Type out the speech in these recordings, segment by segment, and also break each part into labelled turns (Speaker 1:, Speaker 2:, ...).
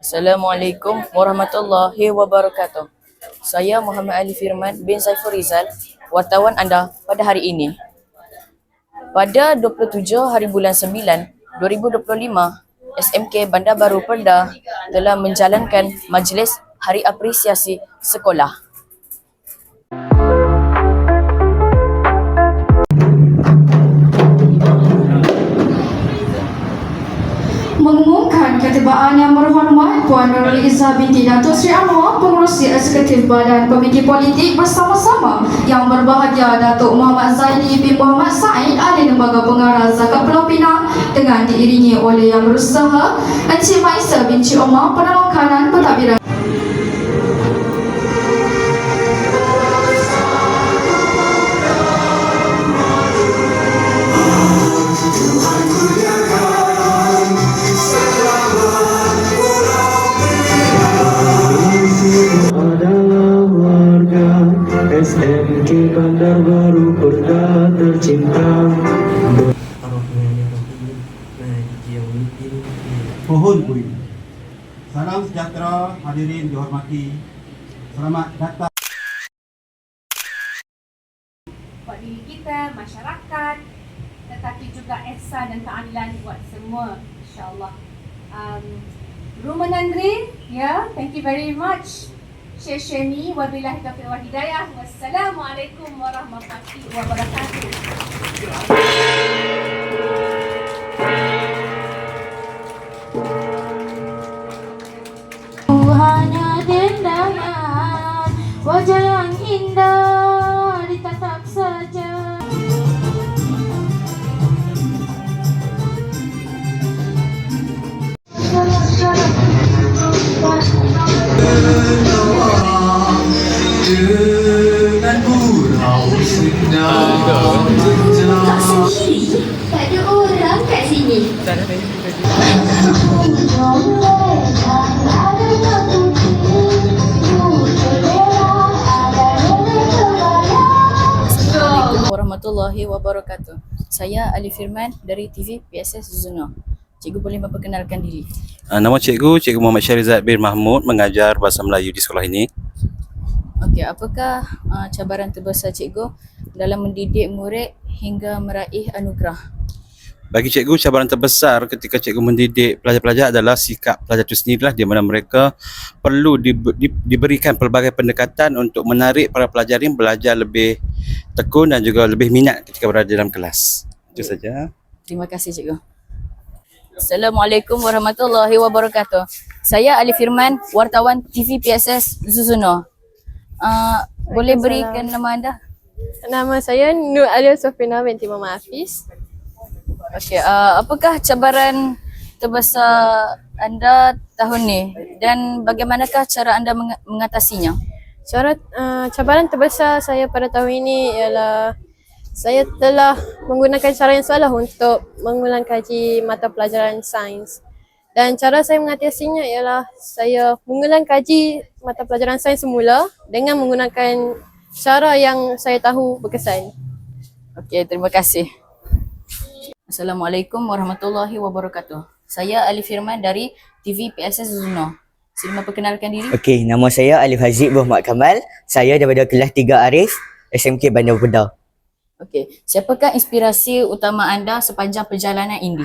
Speaker 1: Assalamualaikum warahmatullahi wabarakatuh. Saya Muhammad Ali Firman bin Saiful Rizal, wartawan anda pada hari ini. Pada 27 hari bulan 9, 2025, SMK Bandar Baru Perda telah menjalankan majlis Hari Apresiasi Sekolah.
Speaker 2: Ketibaan yang berhormat Puan Nurul Izzah binti Datuk Seri Anwar Pengerusi Eksekutif Badan Komiti Politik bersama-sama yang berbahagia Datuk Muhammad Zaidi bin Muhammad Said Ahli Lembaga Pengarah Zakat Pulau Pinang dengan diiringi oleh yang berusaha Encik Maisa binti Omar Penolong Kanan Pentadbiran
Speaker 3: SMK Bandar Baru Perda tercinta.
Speaker 4: Pohon Bui. Salam sejahtera hadirin dihormati. Selamat datang.
Speaker 5: buat diri kita, masyarakat, tetapi juga ihsan dan keadilan buat semua insyaAllah. Um, Rumah Nandrin, ya, yeah, thank you very much. Syekh Syeni, wabillahi taufiq wal hidayah. Wassalamualaikum warahmatullahi wabarakatuh.
Speaker 2: Hanya dendangan wajah
Speaker 3: sedang
Speaker 6: tak sendiri. Tak ada orang kat sini.
Speaker 1: Assalamualaikum warahmatullahi wabarakatuh. Saya Ali Firman dari TV PSS Zuno. Cikgu boleh memperkenalkan diri.
Speaker 7: Uh, nama cikgu, Cikgu Muhammad Syarizat bin Mahmud mengajar Bahasa Melayu di sekolah ini.
Speaker 1: Okey, apakah uh, cabaran terbesar cikgu dalam mendidik murid hingga meraih anugerah?
Speaker 7: Bagi cikgu, cabaran terbesar ketika cikgu mendidik pelajar-pelajar adalah sikap pelajar itu sendirilah di mana mereka perlu di, di, diberikan pelbagai pendekatan untuk menarik para pelajar ini belajar lebih tekun dan juga lebih minat ketika berada dalam kelas. Itu saja.
Speaker 1: Terima kasih cikgu. Assalamualaikum warahmatullahi wabarakatuh. Saya Ali Firman, wartawan TV PSS Zuzuno. Uh, boleh berikan nama anda?
Speaker 8: Nama saya Nur Alia Sofina binti Mama Hafiz.
Speaker 1: Okey, uh, apakah cabaran terbesar anda tahun ni dan bagaimanakah cara anda meng- mengatasinya?
Speaker 8: Cara uh, cabaran terbesar saya pada tahun ini ialah saya telah menggunakan cara yang salah untuk mengulang kaji mata pelajaran sains. Dan cara saya mengatasinya ialah saya mengulang kaji mata pelajaran sains semula dengan menggunakan cara yang saya tahu berkesan.
Speaker 1: Okey, terima kasih. Assalamualaikum warahmatullahi wabarakatuh. Saya Ali Firman dari TV PSS Zuno. Sila memperkenalkan diri.
Speaker 9: Okey, nama saya Alif Haziq Muhammad Kamal. Saya daripada kelas 3 Arif, SMK Bandar Pedah.
Speaker 1: Okey, siapakah inspirasi utama anda sepanjang perjalanan ini?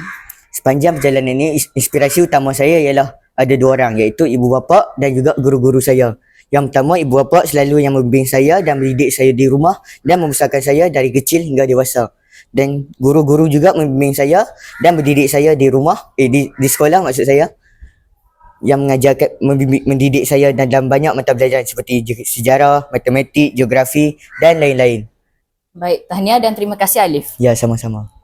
Speaker 9: Sepanjang perjalanan ini, inspirasi utama saya ialah ada dua orang iaitu ibu bapa dan juga guru-guru saya. Yang pertama, ibu bapa selalu yang membimbing saya dan mendidik saya di rumah dan membesarkan saya dari kecil hingga dewasa. Dan guru-guru juga membimbing saya dan mendidik saya di rumah, eh di, di sekolah maksud saya. Yang mengajarkan, membimbing, mendidik saya dan dalam banyak mata pelajaran seperti sejarah, matematik, geografi dan lain-lain.
Speaker 1: Baik, tahniah dan terima kasih Alif.
Speaker 9: Ya, sama-sama.